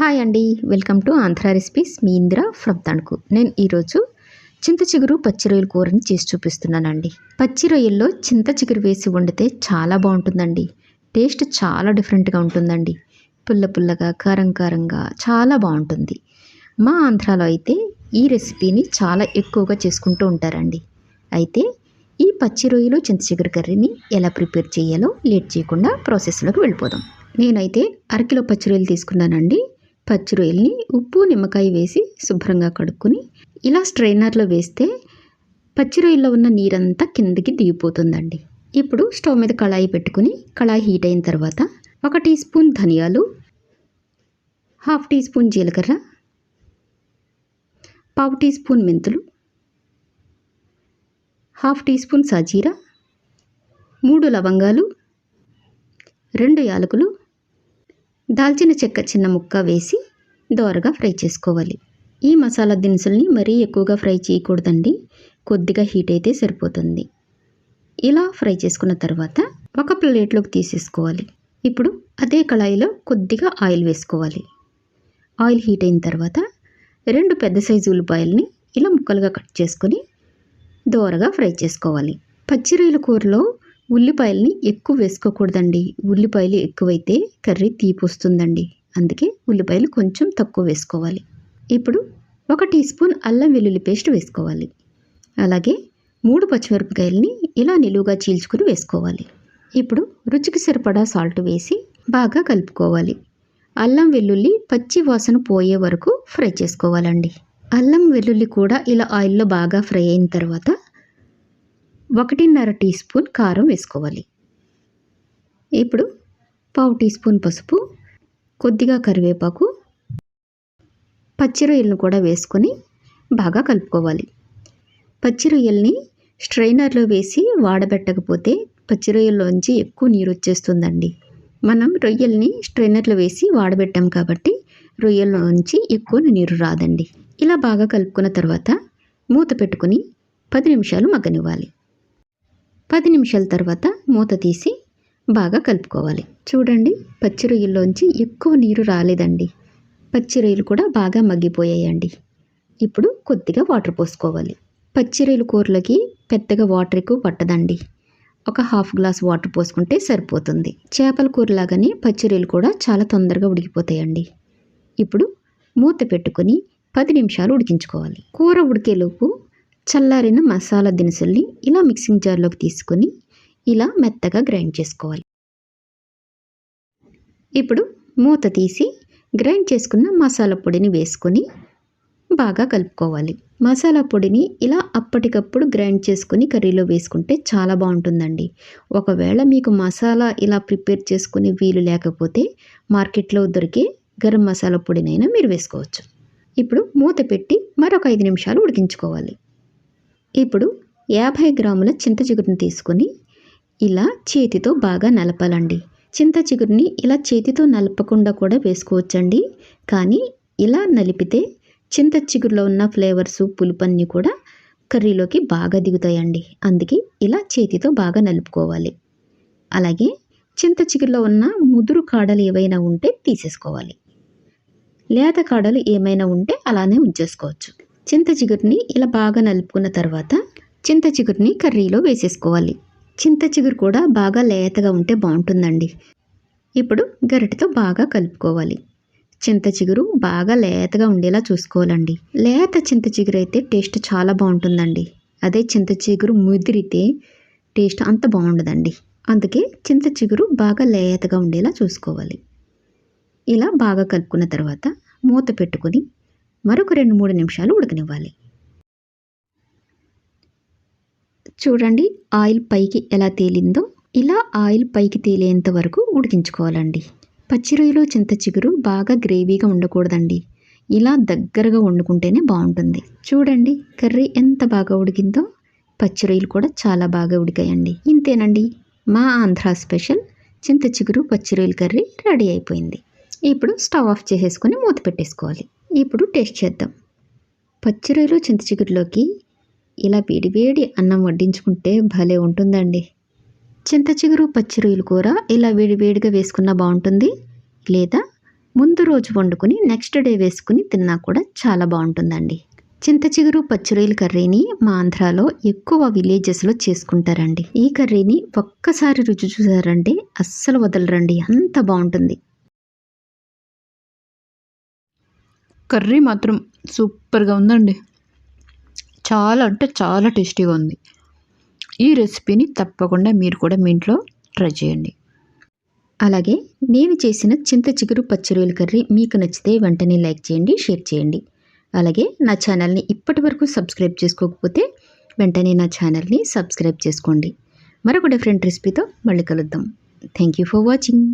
Hi అండి. Welcome to Andhra recipes. Me Indra from Tanuku. నేను ఈరోజు చింత చిగురు పచ్చిరొయ్యల కూరని చేసి చూపిస్తున్నానండి. పచ్చి రొయ్యల్లో చింత చిగురు వేసి వండితే చాలా బాగుంటుందండి. టేస్ట్ చాలా డిఫరెంట్గా ఉంటుందండి. పుల్ల పుల్లగా కారం కారంగా చాలా బాగుంటుంది. మా ఆంధ్రాలో అయితే ఈ రెసిపీని చాలా ఎక్కువగా చేసుకుంటూ ఉంటారండి. అయితే ఈ పచ్చి రొయ్యలు చింత చిగురు కర్రీని ఎలా ప్రిపేర్ చేయాలో లేట్ చేయకుండా ప్రాసెస్లోకి వెళ్ళిపోదాం. నేనైతే అరకిలో పచ్చి రొయ్యలు తీసుకున్నానండి. పచ్చి రొయ్యల్ని ఉప్పు నిమ్మకాయ వేసి శుభ్రంగా కడుక్కొని ఇలా స్ట్రైనర్లో వేస్తే పచ్చి రొయ్యల్లో ఉన్న నీరంతా కిందకి దిగిపోతుందండి. ఇప్పుడు స్టవ్ మీద కళాయి పెట్టుకుని కళాయి హీట్ అయిన తర్వాత ఒక టీ స్పూన్ ధనియాలు హాఫ్ టీ స్పూన్ జీలకర్ర పావు టీ స్పూన్ మెంతులు హాఫ్ టీ స్పూన్ సాజీరా మూడు లవంగాలు రెండు యాలకులు దాల్చిన చెక్క చిన్న ముక్క వేసి దోరగా ఫ్రై చేసుకోవాలి. ఈ మసాలా దినుసుల్ని మరీ ఎక్కువగా ఫ్రై చేయకూడదండి. కొద్దిగా హీట్ అయితే సరిపోతుంది. ఇలా ఫ్రై చేసుకున్న తర్వాత ఒక ప్లేట్లోకి తీసేసుకోవాలి. ఇప్పుడు అదే కళాయిలో కొద్దిగా ఆయిల్ వేసుకోవాలి. ఆయిల్ హీట్ అయిన తర్వాత రెండు పెద్ద సైజు ఉల్లిపాయల్ని ఇలా ముక్కలుగా కట్ చేసుకొని దోరగా ఫ్రై చేసుకోవాలి. పచ్చి రొయ్యల కూరలో ఉల్లిపాయల్ని ఎక్కువ వేసుకోకూడదండి. ఉల్లిపాయలు ఎక్కువైతే కర్రీ తీపి వస్తుందండి అందుకే ఉల్లిపాయలు కొంచెం తక్కువ వేసుకోవాలి. ఇప్పుడు ఒక టీ స్పూన్ అల్లం వెల్లుల్లి పేస్ట్ వేసుకోవాలి. అలాగే మూడు పచ్చిమిరపకాయలని ఇలా నిలువుగా చీల్చుకుని వేసుకోవాలి. ఇప్పుడు రుచికి సరిపడా సాల్ట్ వేసి బాగా కలుపుకోవాలి. అల్లం వెల్లుల్లి పచ్చి వాసన పోయే వరకు ఫ్రై చేసుకోవాలండి. అల్లం వెల్లుల్లి కూడా ఇలా ఆయిల్లో బాగా ఫ్రై అయిన తర్వాత ఒకటిన్నర టీ స్పూన్ కారం వేసుకోవాలి. ఇప్పుడు పావు టీ స్పూన్ పసుపు కొద్దిగా కరివేపాకు పచ్చి రొయ్యలను కూడా వేసుకొని బాగా కలుపుకోవాలి. పచ్చి రొయ్యల్ని స్ట్రైనర్లో వేసి వాడబెట్టకపోతే పచ్చి రొయ్యల్లోంచి ఎక్కువ నీరు వచ్చేస్తుందండి మనం రొయ్యల్ని స్ట్రైనర్లో వేసి వాడబెట్టాం కాబట్టి రొయ్యల్లోంచి ఎక్కువ నీరు రాదండి. ఇలా బాగా కలుపుకున్న తర్వాత మూత పెట్టుకుని పది నిమిషాలు మగ్గనివ్వాలి. పది నిమిషాల తర్వాత మూత తీసి బాగా కలుపుకోవాలి. చూడండి పచ్చి రొయ్యల్లోంచి ఎక్కువ నీరు రాలేదండి. పచ్చి రొయ్యలు కూడా బాగా మగ్గిపోయాయండి. ఇప్పుడు కొద్దిగా వాటర్ పోసుకోవాలి. పచ్చి రొయ్యల కూరలకి పెద్దగా వాటర్ ఎక్కువ పట్టదండి. ఒక హాఫ్ గ్లాస్ వాటర్ పోసుకుంటే సరిపోతుంది. చేపల కూరలాగానే పచ్చి రొయ్యలు కూడా చాలా తొందరగా ఉడికిపోతాయండి. ఇప్పుడు మూత పెట్టుకొని పది నిమిషాలు ఉడికించుకోవాలి. కూర ఉడికేలోపు చల్లారిన మసాలా దినుసుల్ని ఇలా మిక్సింగ్ జార్లోకి తీసుకొని ఇలా మెత్తగా గ్రైండ్ చేసుకోవాలి. ఇప్పుడు మూత తీసి గ్రైండ్ చేసుకున్న మసాలా పొడిని వేసుకొని బాగా కలుపుకోవాలి. మసాలా పొడిని ఇలా అప్పటికప్పుడు గ్రైండ్ చేసుకుని కర్రీలో వేసుకుంటే చాలా బాగుంటుందండి. ఒకవేళ మీకు మసాలా ఇలా ప్రిపేర్ చేసుకుని వీలు లేకపోతే మార్కెట్లో దొరికే గరం మసాలా పొడినైనా మీరు వేసుకోవచ్చు. ఇప్పుడు మూత పెట్టి మరొక ఐదు నిమిషాలు ఉడికించుకోవాలి. ఇప్పుడు యాభై గ్రాముల చింత చిగురుని తీసుకొని ఇలా చేతితో బాగా నలపాలండి. చింతచిగురిని ఇలా చేతితో నలపకుండా కూడా వేసుకోవచ్చండి. కానీ ఇలా నలిపితే చింత చిగురులో ఉన్న ఫ్లేవర్స్ పులుపన్నీ కూడా కర్రీలోకి బాగా దిగుతాయండి. అందుకే ఇలా చేతితో బాగా నలుపుకోవాలి. అలాగే చింత చిగురులో ఉన్న ముదురు కాడలు ఏవైనా ఉంటే తీసేసుకోవాలి. లేత కాడలు ఏమైనా ఉంటే అలానే ఉంచేసుకోవచ్చు. చింత చిగురిని ఇలా బాగా నలుపుకున్న తర్వాత చింత చిగురిని కర్రీలో వేసేసుకోవాలి. చింత చిగురు కూడా బాగా లేతగా ఉంటే బాగుంటుందండి. ఇప్పుడు గరిటతో బాగా కలుపుకోవాలి. చింత చిగురు బాగా లేతగా ఉండేలా చూసుకోవాలండి. లేత చింత చిగురు అయితే టేస్ట్ చాలా బాగుంటుందండి. అదే చింత చిగురు ముదిరితే టేస్ట్ అంత బాగుండదండి. అందుకే చింత చిగురు బాగా లేతగా ఉండేలా చూసుకోవాలి. ఇలా బాగా కలుపుకున్న తర్వాత మూత పెట్టుకొని మరొక రెండు మూడు నిమిషాలు ఉడకనివ్వాలి. చూడండి ఆయిల్ పైకి ఎలా తేలిందో ఇలా ఆయిల్ పైకి తేలేంత వరకు ఉడికించుకోవాలండి. పచ్చి రొయ్యలు చింత చిగురు బాగా గ్రేవీగా ఉండకూడదండి. ఇలా దగ్గరగా వండుకుంటేనే బాగుంటుంది. చూడండి కర్రీ ఎంత బాగా ఉడికిందో పచ్చి రొయ్యలు కూడా చాలా బాగా ఉడికాయండి. ఇంతేనండి మా ఆంధ్ర స్పెషల్ చింత చిగురు పచ్చిరొయ్యల కర్రీ రెడీ అయిపోయింది. ఇప్పుడు స్టవ్ ఆఫ్ చేసేసుకొని మూత పెట్టేసుకోవాలి. ఇప్పుడు టేస్ట్ చేద్దాం. పచ్చి రొయ్యలు చింతచిగురులోకి ఇలా వేడివేడి అన్నం వడ్డించుకుంటే భలే ఉంటుందండి. చింతచిగురు పచ్చి రొయ్యలు కూర ఇలా వేడివేడిగా వేసుకున్నా బాగుంటుంది. లేదా ముందు రోజు వండుకుని నెక్స్ట్ డే వేసుకుని తిన్నా కూడా చాలా బాగుంటుందండి. చింతచిగురు పచ్చిరొయ్యల కర్రీని మా ఆంధ్రాలో ఎక్కువ విలేజెస్లో చేసుకుంటారండి. ఈ కర్రీని ఒక్కసారి రుచి చూసారంటే అస్సలు వదలరండి. అంత బాగుంటుంది. కర్రీ మాత్రం సూపర్గా ఉందండి. చాలా అంటే చాలా టేస్టీగా ఉంది. ఈ రెసిపీని తప్పకుండా మీరు కూడా మీ ఇంట్లో ట్రై చేయండి. అలాగే నేను చేసిన చింత చిగురు పచ్చిరొయ్యల కర్రీ మీకు నచ్చితే వెంటనే లైక్ చేయండి షేర్ చేయండి. అలాగే నా ఛానల్ని ఇప్పటి వరకు సబ్స్క్రైబ్ చేసుకోకపోతే వెంటనే నా ఛానల్ని సబ్స్క్రైబ్ చేసుకోండి. మరొక డిఫరెంట్ రెసిపీతో మళ్ళీ కలుద్దాం. Thank you for watching